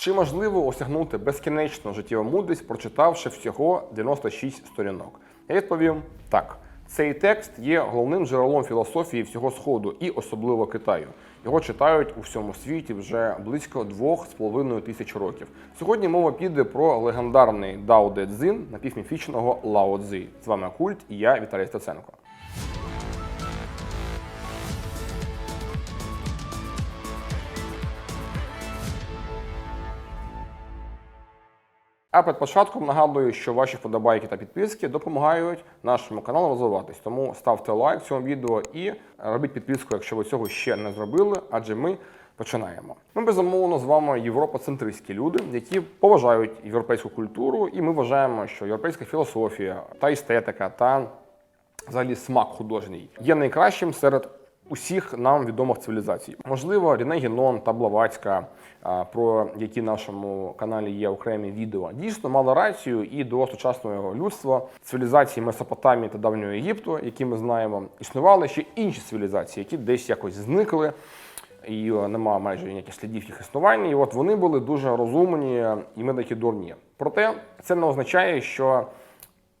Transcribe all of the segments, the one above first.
Чи можливо осягнути безкінечну життєву мудрість, прочитавши всього 96 сторінок? Я відповім так. Цей текст є головним джерелом філософії всього Сходу і особливо Китаю. Його читають у всьому світі вже близько двох з половиною тисяч років. Сьогодні мова піде про легендарний Дао Де Цзин напівміфічного Лао Цзи. З вами Культ і я Віталій Стеценко. А перед початком нагадую, що ваші вподобайки та підписки допомагають нашому каналу розвиватись. Тому ставте лайк цьому відео і робіть підписку, якщо ви цього ще не зробили, адже ми починаємо. Ми безумовно з вами європоцентристські люди, які поважають європейську культуру, і ми вважаємо, що європейська філософія та естетика та взагалі смак художній є найкращим серед усіх нам відомих цивілізацій. Можливо, Ріне Генон та Блаватська, про які в нашому каналі є окремі відео, дійсно мали рацію і до сучасного людства цивілізації Месопотамії та давнього Єгипту, які ми знаємо, існували ще інші цивілізації, які десь якось зникли. І е, нема майже ніяких слідів їх існування. І от вони були дуже розумні, і ми такі дурні. Проте це не означає, що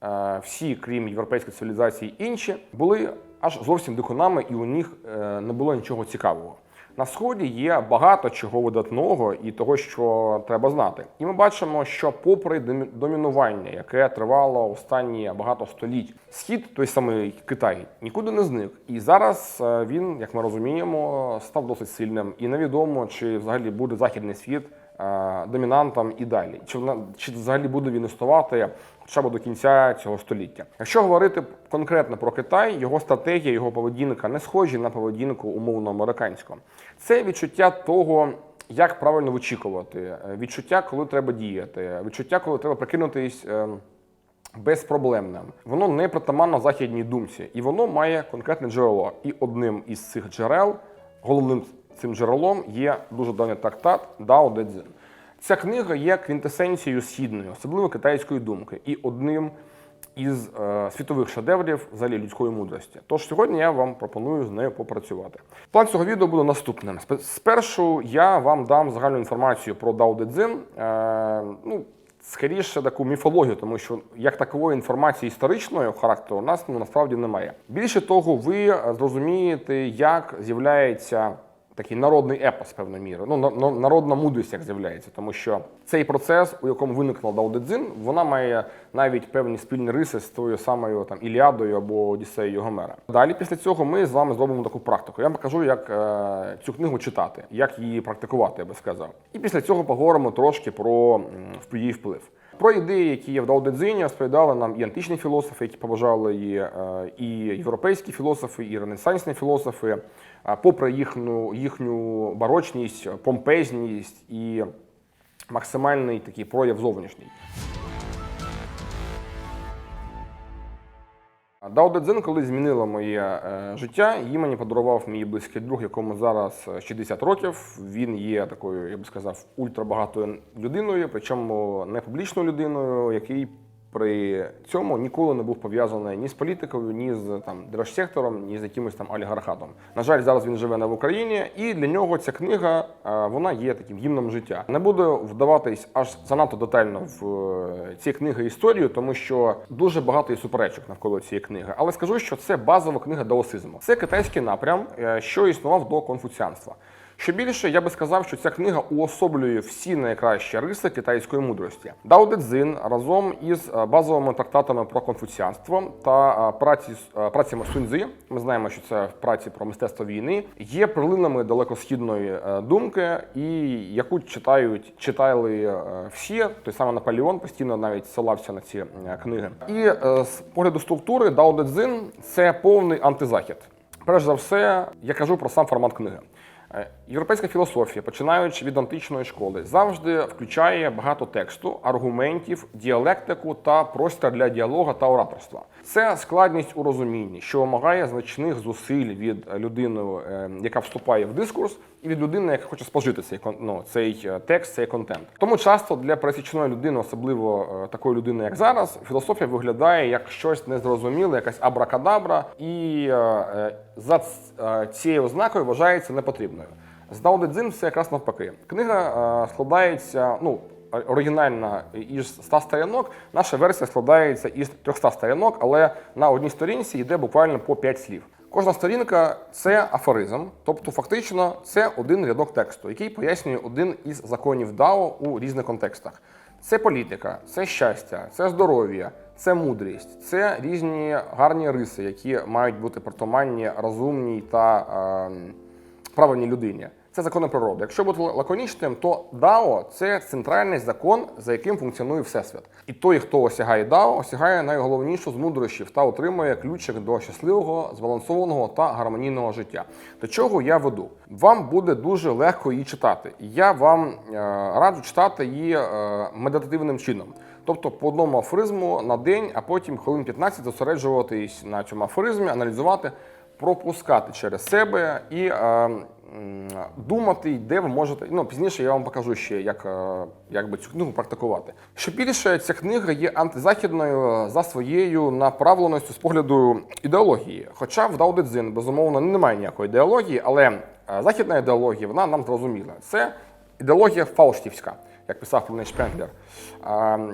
е, всі, крім європейської цивілізації, інші були аж зовсім дикунами, і у них е, не було нічого цікавого. На сході є багато чого видатного і того, що треба знати. І ми бачимо, що, попри домінування, яке тривало останні багато століть, схід, той самий Китай, нікуди не зник. І зараз е, він, як ми розуміємо, став досить сильним. І невідомо, чи взагалі буде західний світ домінантом і далі, чи чи взагалі буде він існувати хоча б до кінця цього століття. Якщо говорити конкретно про Китай, його стратегія, його поведінка не схожі на поведінку умовно американську. Це відчуття того. Як правильно вичікувати, е, відчуття, коли треба діяти, відчуття, коли треба прикинутись е, безпроблемним. Воно не притаманно західній думці, і воно має конкретне джерело. І одним із цих джерел, головним цим джерелом, є дуже давній трактат Дао Де Цзин. Ця книга є квінтесенцією східної, особливо китайської думки, і одним із е, світових шедеврів взагалі людської мудрості. Тож сьогодні я вам пропоную з нею попрацювати. План цього відео буде наступним. Спершу я вам дам загальну інформацію про Дао Де Цзин. Е, ну, скоріше таку міфологію, тому що як такової інформації історичної характеру у нас ну, насправді немає. Більше того, ви е, зрозумієте, як з'являється такий народний епос певною мірою. Ну, на- на- народна мудрість як з'являється, тому що цей процес, у якому Де Цзин, вона має навіть певні спільні риси з тою самою там Іліадою або Одіссеєю Гомера. Далі, після цього, ми з вами зробимо таку практику. Я вам покажу, як е, цю книгу читати, як її практикувати, я би сказав. І після цього поговоримо трошки про її вплив. Про ідеї, які є в Даудедзині, розповідали нам і античні філософи, які поважали її, е, і європейські філософи, і ренесансні філософи, Е, попри їхню, їхню барочність, помпезність і максимальний такий прояв зовнішній. Дао Де Цзин, коли змінила моє е, життя, її мені подарував мій близький друг, якому зараз е, 60 років. Він є такою, я би сказав, ультрабагатою людиною, причому не публічною людиною, який при цьому ніколи не був пов'язаний ні з політикою, ні з там держсектором, ні з якимось там олігархатом. На жаль, зараз він живе не в Україні, і для нього ця книга е, вона є таким гімном життя. Не буду вдаватись аж занадто детально в е, ці книги історію, тому що дуже багато є суперечок навколо цієї книги. Але скажу, що це базова книга даосизму. Це китайський напрям, е, що існував до конфуціанства. Що більше, я би сказав, що ця книга уособлює всі найкращі риси китайської мудрості. Дао Де Цзин разом із е, базовими трактатами про конфуціанство та е, праці, е, працями Суньцзи, ми знаємо, що це праці про мистецтво війни, є перлинами далекосхідної думки, і яку читають, читали всі. Той самий Наполеон постійно навіть ссилався на ці книги. І з погляду структури Дао Де Цзин – це повний антизахід. Перш за все, я кажу про сам формат книги. Європейська філософія, починаючи від античної школи, завжди включає багато тексту, аргументів, діалектику та простір для діалога та ораторства. Це складність у розумінні, що вимагає значних зусиль від людини, е, яка вступає в дискурс, і від людини, яка хоче спожити цей ну, цей е, текст, цей контент. Тому часто для пересічної людини, особливо е, такої людини, як зараз, філософія виглядає як щось незрозуміле, якась абракадабра, і за цією ознакою вважається непотрібною. З Дао Де Цзин все якраз навпаки. Книга е, складається, ну, оригінальна із 100 сторінок, наша версія складається із 300 сторінок, але на одній сторінці йде буквально по 5 слів. Кожна сторінка це афоризм, тобто фактично це один рядок тексту, який пояснює один із законів Дао у різних контекстах. Це політика, це щастя, це здоров'я, це мудрість, це різні гарні риси, які мають бути притаманні розумній та е, правильній людині. Це закони природи. Якщо бути лаконічним, то Дао це центральний закон, за яким функціонує Всесвіт. І той, хто осягає Дао, осягає найголовнішу з мудрощів та отримує ключик до щасливого, збалансованого та гармонійного життя. До чого я веду? Вам буде дуже легко її читати. Я вам е, раджу читати її е, медитативним чином. Тобто по одному афоризму на день, а потім хвилин 15 зосереджуватись на цьому афоризмі, аналізувати, пропускати через себе і е, думати, де ви можете. Ну, пізніше я вам покажу ще, як, е, як би цю книгу практикувати. Що більше, ця книга є антизахідною за своєю направленістю з погляду ідеології. Хоча в Дао Дзин, безумовно, немає ніякої ідеології, але е, західна ідеологія, вона нам зрозуміла. Це ідеологія фауштівська як писав неї Шпенглер.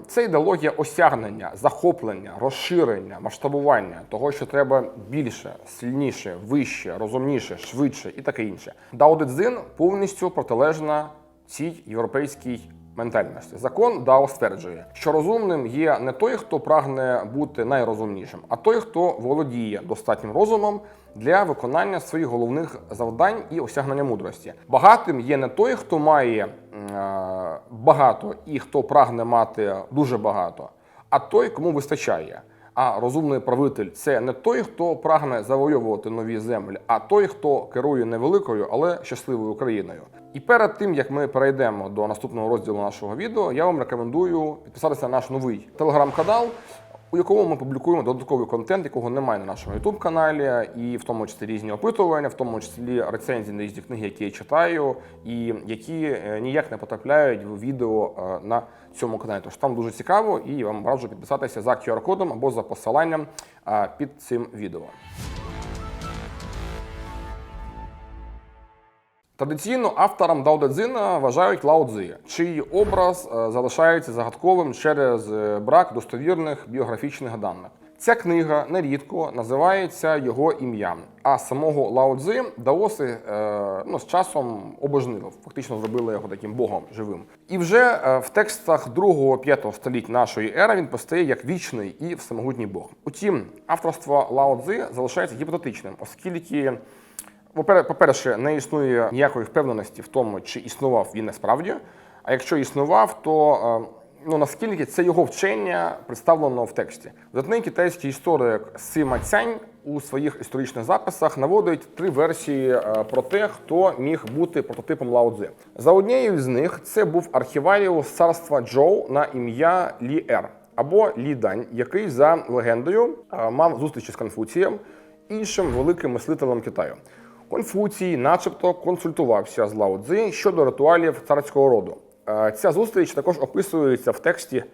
Це ідеологія осягнення, захоплення, розширення, масштабування того, що треба більше, сильніше, вище, розумніше, швидше і таке інше. Дао Де Цзин повністю протилежна цій європейській ментальності. Закон Дао стверджує, що розумним є не той, хто прагне бути найрозумнішим, а той, хто володіє достатнім розумом для виконання своїх головних завдань і осягнення мудрості. Багатим є не той, хто має е, багато і хто прагне мати дуже багато, а той, кому вистачає. А розумний правитель це не той, хто прагне завойовувати нові землі, а той, хто керує невеликою, але щасливою Україною. І перед тим як ми перейдемо до наступного розділу нашого відео, я вам рекомендую підписатися на наш новий телеграм-канал, у якому ми публікуємо додатковий контент, якого немає на нашому youtube каналі, і в тому числі різні опитування, в тому числі рецензії на різні книги, які я читаю, і які е, ніяк не потрапляють в відео е, на цьому каналі. Тож там дуже цікаво, і вам раджу підписатися за QR-кодом або за посиланням е, під цим відео. Традиційно автором Цзина вважають Лао Цзи, чий образ е, залишається загадковим через е, брак достовірних біографічних даних. Ця книга нерідко називається його ім'ям, а самого Лао Цзи даоси е, ну, з часом обожнили, фактично зробили його таким богом живим. І вже в текстах 2-5 століть нашої ери він постає як вічний і всемогутній Бог. Утім, авторство Лао Цзи залишається гіпотетичним, оскільки. Попер- По-перше, не існує ніякої впевненості в тому, чи існував він насправді. А якщо існував, то е, ну наскільки це його вчення представлено в тексті. Видатний китайський історик Сима Цянь у своїх історичних записах наводить три версії е, про те, хто міг бути прототипом Лао Цзи. За однією з них це був архіваріус царства Джоу на ім'я Лі Ер або Лі Дань, який за легендою е, мав зустрічі з Конфуцієм, іншим великим мислителем Китаю. Конфуцій, начебто, консультувався з Лао Цзи щодо ритуалів царського роду. Е, Ця зустріч також описується в тексті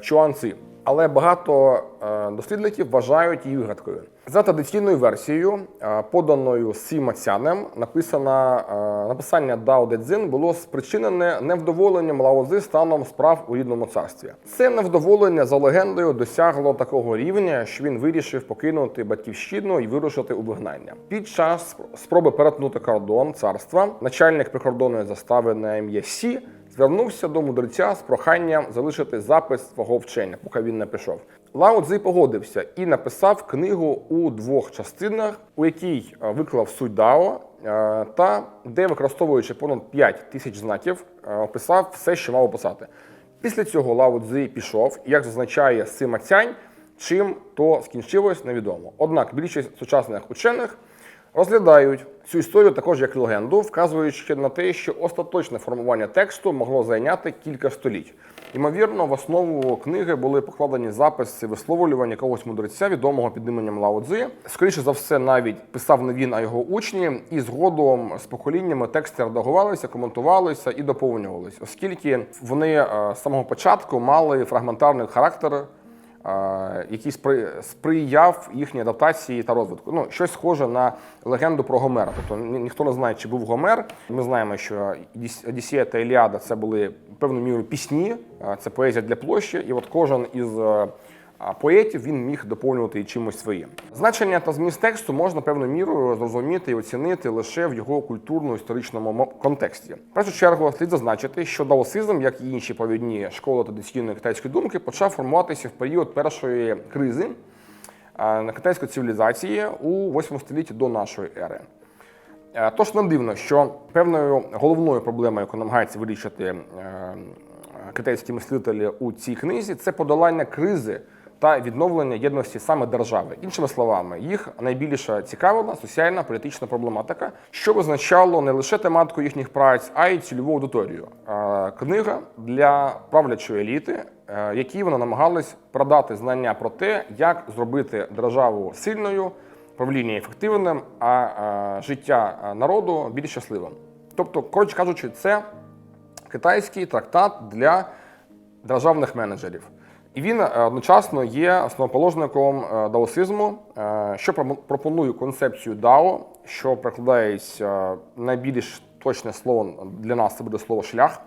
Чуанци, але багато е, дослідників вважають її вигадкою. За традиційною версією, е, поданою Сіма Цянем, написана е, написання Дао Де Цзин було спричинене невдоволенням Лао Цзи станом справ у рідному царстві. Це невдоволення за легендою досягло такого рівня, що він вирішив покинути батьківщину і вирушити у вигнання. Під час спроби перетнути кордон царства, начальник прикордонної застави на ім'я Сі звернувся до мудреця з проханням залишити запис свого вчення, поки він не пішов. Лао Цзи погодився і написав книгу у двох частинах, у якій е, виклав суть Дао, е, та де, використовуючи понад 5 тисяч знаків, е, описав все, що мав описати. Після цього Лао Цзи пішов, як зазначає Сима Цянь, чим то скінчилось, невідомо. Однак більшість сучасних учених розглядають цю історію також як легенду, вказуючи на те, що остаточне формування тексту могло зайняти кілька століть. Ймовірно, в основу книги були покладені записи висловлювання якогось мудреця, відомого під іменем Лао Цзи. Скоріше за все, навіть писав не він, а його учні, і згодом з поколіннями тексти редагувалися, коментувалися і доповнювалися, оскільки вони е, з самого початку мали фрагментарний характер. Який сприяв їхній адаптації та розвитку. Ну, щось схоже на легенду про Гомера. Тобто ніхто не знає, чи був Гомер. Ми знаємо, що Одіссія та Іліада це були певною мірою пісні, це поезія для площі, і от кожен із е, поетів він міг доповнювати і чимось своїм. Значення та зміст тексту можна певною мірою зрозуміти і оцінити лише в його культурно-історичному контексті. В першу чергу слід зазначити, що даосизм, як і інші повідні школи традиційної китайської думки, почав формуватися в період першої кризи на китайської цивілізації у 8 столітті до нашої ери. Тож не дивно, що певною головною проблемою, яку намагаються вирішити е, китайські мислителі у цій книзі, це подолання кризи та відновлення єдності саме держави. Іншими словами, їх найбільше цікавила соціальна політична проблематика, що визначало не лише тематику їхніх праць, а й цільову аудиторію. Е, Книга для правлячої еліти, е, якій вони намагались продати знання про те, як зробити державу сильною правління ефективним, а, а життя народу більш щасливим. Тобто, коротше кажучи, це китайський трактат для державних менеджерів. І він е, одночасно є основоположником е, даосизму, е, що пропонує концепцію дао, що перекладається найбільш точне слово для нас це буде слово шлях,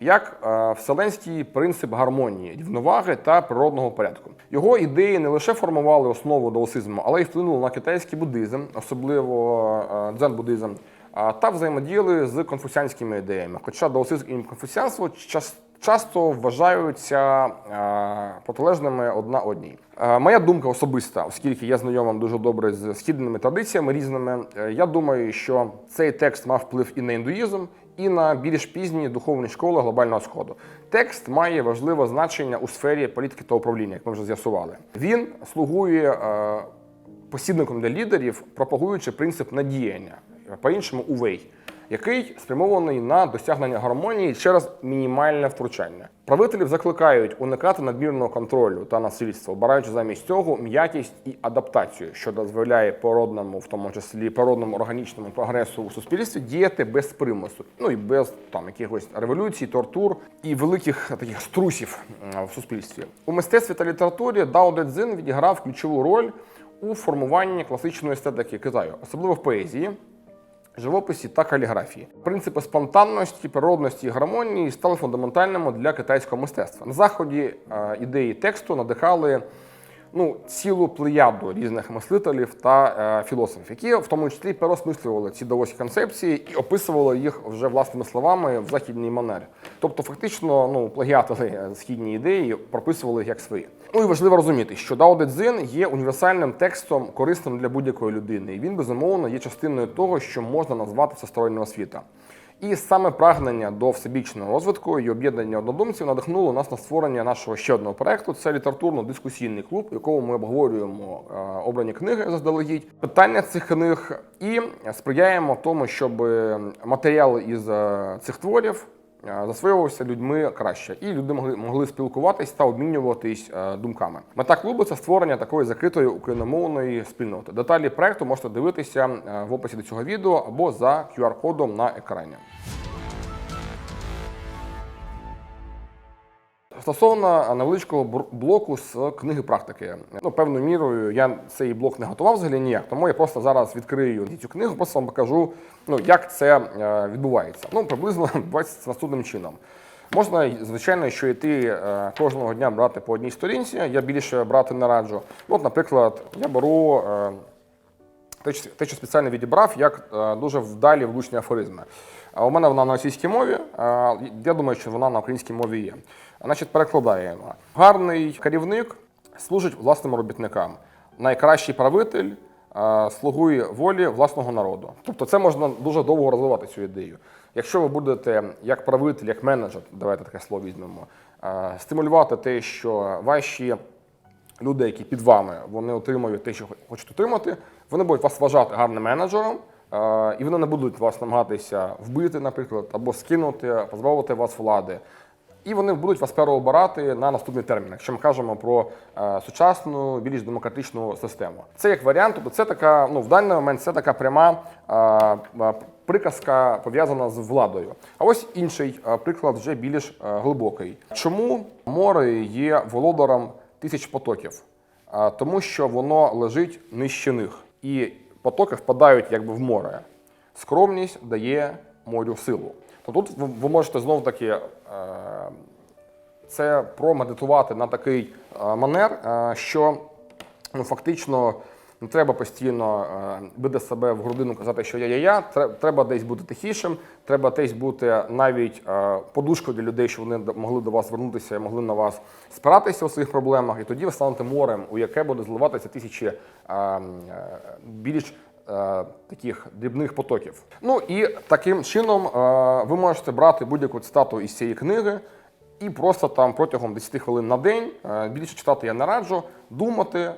як вселенський принцип гармонії, рівноваги та природного порядку. Його ідеї не лише формували основу даосизму, але й вплинули на китайський буддизм, особливо дзен-буддизм, та взаємодіяли з конфуціанськими ідеями. Хоча даосизм і конфуціанство час- часто вважаються е, протилежними одна одній. Е, Моя думка особиста, оскільки я знайомий дуже добре з східними традиціями різними, е, я думаю, що цей текст мав вплив і на індуїзм, і на більш пізні духовні школи глобального сходу. Текст має важливе значення у сфері політики та управління, як ми вже з'ясували. Він слугує посібником для лідерів, пропагуючи принцип надіяння, по-іншому увей, який спрямований на досягнення гармонії через мінімальне втручання. Правителів закликають уникати надмірного контролю та насильства, обираючи замість цього м'якість і адаптацію, що дозволяє породному, в тому числі породному органічному прогресу у суспільстві, діяти без примусу, ну і без там якихось революцій, тортур і великих таких струсів в суспільстві. У мистецтві та літературі Дао Де Цзин відіграв ключову роль у формуванні класичної естетики Китаю, особливо в поезії, живописі та каліграфії. Принципи спонтанності, природності і гармонії стали фундаментальними для китайського мистецтва. На заході е, ідеї тексту надихали ну, цілу плеяду різних мислителів та е, філософів, які в тому числі переосмислювали ці даоські концепції і описували їх вже власними словами в західній манері. Тобто, фактично, ну, плагіатили е, східні ідеї, прописували їх як свої. Ну і важливо розуміти, що Дао Де Цзин є універсальним текстом, корисним для будь-якої людини. І він, безумовно, є частиною того, що можна назвати всестороннього світа. І саме прагнення до всебічного розвитку і об'єднання однодумців надихнуло нас на створення нашого ще одного проекту. Це літературно-дискусійний клуб, в якому ми обговорюємо е, обрані книги заздалегідь, питання цих книг і сприяємо тому, щоб матеріали із е, цих творів е, засвоювався людьми краще, і люди могли, могли спілкуватись та обмінюватись е, думками. Мета клубу це створення такої закритої україномовної спільноти. Деталі проекту можете дивитися е, в описі до цього відео або за QR-кодом на екрані. Стосовно невеличкого блоку з книги практики, ну певною мірою я цей блок не готував взагалі ніяк, тому я просто зараз відкрию цю книгу, просто вам покажу, ну як це е, відбувається. Ну приблизно відбувається наступним чином. Можна, звичайно, що йти е, кожного дня брати по одній сторінці. Я більше брати не раджу. От, наприклад, я беру е, те, що- спеціально відібрав, як дуже вдалі влучні афоризми. А у мене вона на російській мові. е, Я думаю, що вона на українській мові є. Значить, перекладаємо. Гарний керівник служить власним робітникам. Найкращий правитель е, слугує волі власного народу. Тобто, це можна дуже довго розвивати цю ідею. Якщо ви будете як правитель, як менеджер, давайте таке слово візьмемо, е, стимулювати те, що ваші люди, які під вами, вони отримують те, що хочуть отримати, вони будуть вас вважати гарним менеджером, е, і вони не будуть вас намагатися вбити, наприклад, або скинути, позбавити вас влади. І вони будуть вас переобирати на наступний термін, якщо ми кажемо про е, сучасну, більш демократичну систему. Це як варіант, тобто це така, ну в даний момент це така пряма е, е, приказка пов'язана з владою. А ось інший приклад вже більш глибокий. Чому море є володаром тисяч потоків, тому що воно лежить нижче них. І потоки впадають якби в море. Скромність дає морю силу. То тут ви, можете знову таки це промедитувати на такий е, манер, е, що ну, фактично не треба постійно е, бити себе в грудину, казати, що я-я-я. Треба десь бути тихішим, треба десь бути навіть е, подушкою для людей, щоб вони могли до вас звернутися і могли на вас спиратися у своїх проблемах. І тоді ви станете морем, у яке буде зливатися тисячі е, е, більш е, таких дрібних потоків. Ну і таким чином е, ви можете брати будь-яку цитату із цієї книги. І просто там протягом 10 хвилин на день е, більше читати я не раджу, думати,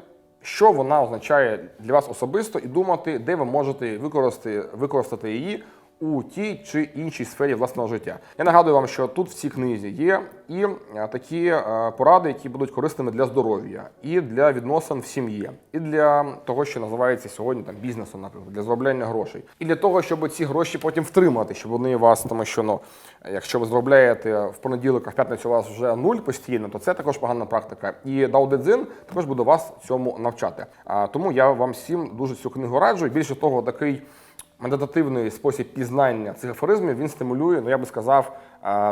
що вона означає для вас особисто, і думати, де ви можете використати, використати її у тій чи іншій сфері власного життя. Я нагадую вам, що тут в цій книзі є і е, такі е, поради, які будуть корисними для здоров'я, і для відносин в сім'ї, і для того, що називається сьогодні там бізнесом, наприклад, для заробляння грошей, і для того, щоб ці гроші потім втримати, щоб вони вас, тому що ну, якщо ви заробляєте в понеділок, а в п'ятницю у вас вже нуль постійно, то це також погана практика. І Даудедзин також буде вас цьому навчати. А тому я вам всім дуже цю книгу раджу. Більше того, такий медитативний спосіб пізнання цих афоризмів він стимулює, ну я би сказав,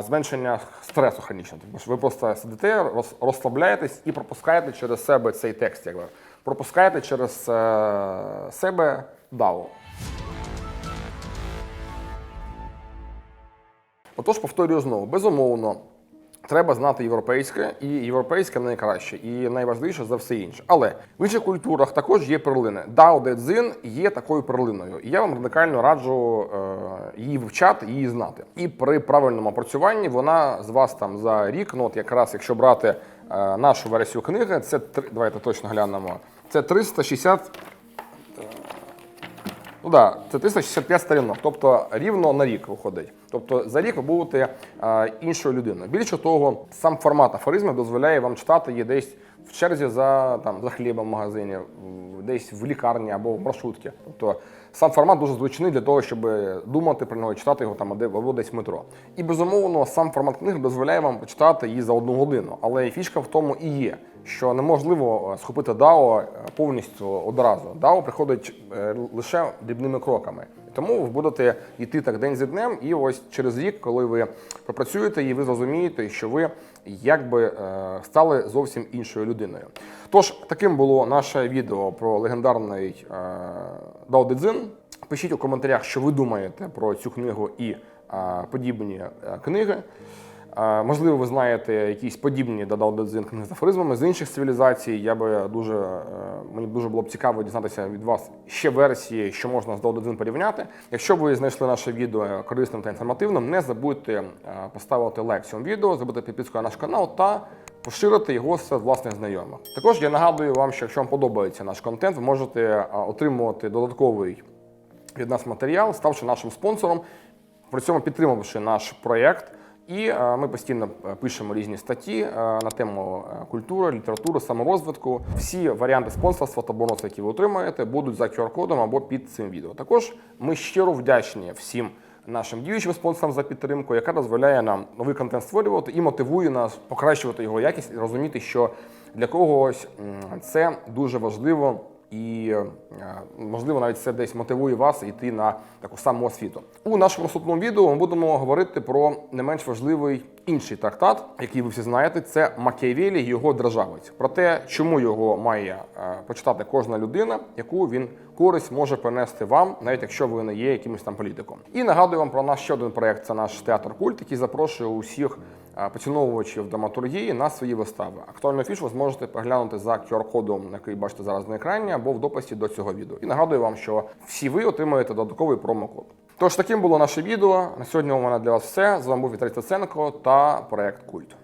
зменшення стресу хронічного. Тому що ви просто сидите, розслабляєтесь і пропускаєте через себе цей текст, якби пропускаєте через е, себе дао. Отож, повторюю знову, безумовно, треба знати європейське, і європейське найкраще, і найважливіше за все інше. Але в інших культурах також є перлини. Дао Де Цзин є такою перлиною. І я вам радикально раджу е, її вивчати, її знати. І при правильному опрацюванні вона з вас там за рік, ну от якраз якщо брати е, нашу версію книги, це три- давайте точно глянемо. Це 360 Ну да, це 365 сторінок, тобто рівно на рік виходить. Тобто за рік ви будете е, іншою людиною. Більше того, сам формат афоризмів дозволяє вам читати її десь в черзі за, там, за хлібом в магазині, десь в лікарні або в маршрутці. Тобто сам формат дуже зручний для того, щоб думати про нього, читати його там або десь в метро. І безумовно, сам формат книги дозволяє вам почитати її за одну годину. Але фішка в тому і є, що неможливо е, схопити DAO повністю одразу. DAO приходить е, лише дрібними кроками. Тому ви будете йти так день за днем, і ось через рік, коли ви пропрацюєте і ви зрозумієте, що ви якби е, стали зовсім іншою людиною. Тож таким було наше відео про легендарний е, Дао Де Пишіть у коментарях, що ви думаєте про цю книгу і е, подібні книги. Можливо, ви знаєте якісь подібні до Дао Де Цзин книги з афоризмами з інших цивілізацій. Я би дуже е, мені дуже було б цікаво дізнатися від вас ще версії, що можна з Де порівняти. Якщо ви знайшли наше відео корисним та інформативним, не забудьте е, поставити лайк цьому відео, зробити підписку на наш канал та поширити його серед власних знайомих. Також я нагадую вам, що якщо вам подобається наш контент, ви можете е, отримувати додатковий від нас матеріал, ставши нашим спонсором, при цьому підтримавши наш проєкт. І е, ми постійно е, пишемо різні статті е, на тему культури, літератури, саморозвитку. Всі варіанти спонсорства та бонуси, які ви отримаєте, будуть за QR-кодом або під цим відео. Також ми щиро вдячні всім нашим діючим спонсорам за підтримку, яка дозволяє нам новий контент створювати і мотивує нас покращувати його якість і розуміти, що для когось це дуже важливо. І е, можливо навіть це десь мотивує вас йти на таку саму освіту. У нашому наступному відео ми будемо говорити про не менш важливий інший трактат, який ви всі знаєте. Це Макіавелі його державець. Про те, чому його має е, почитати кожна людина, яку він користь може принести вам, навіть якщо ви не є якимось там політиком. І нагадую вам про наш ще один проект. Це наш театр культ, який запрошує усіх поціновувачів драматургії на свої вистави. Актуальну фішу ви зможете переглянути за QR-кодом, який бачите зараз на екрані, або в дописі до цього відео. І нагадую вам, що всі ви отримаєте додатковий промокод. Тож таким було наше відео. На сьогодні у мене для вас все. З вами був Віталій Стеценко та проект Культ.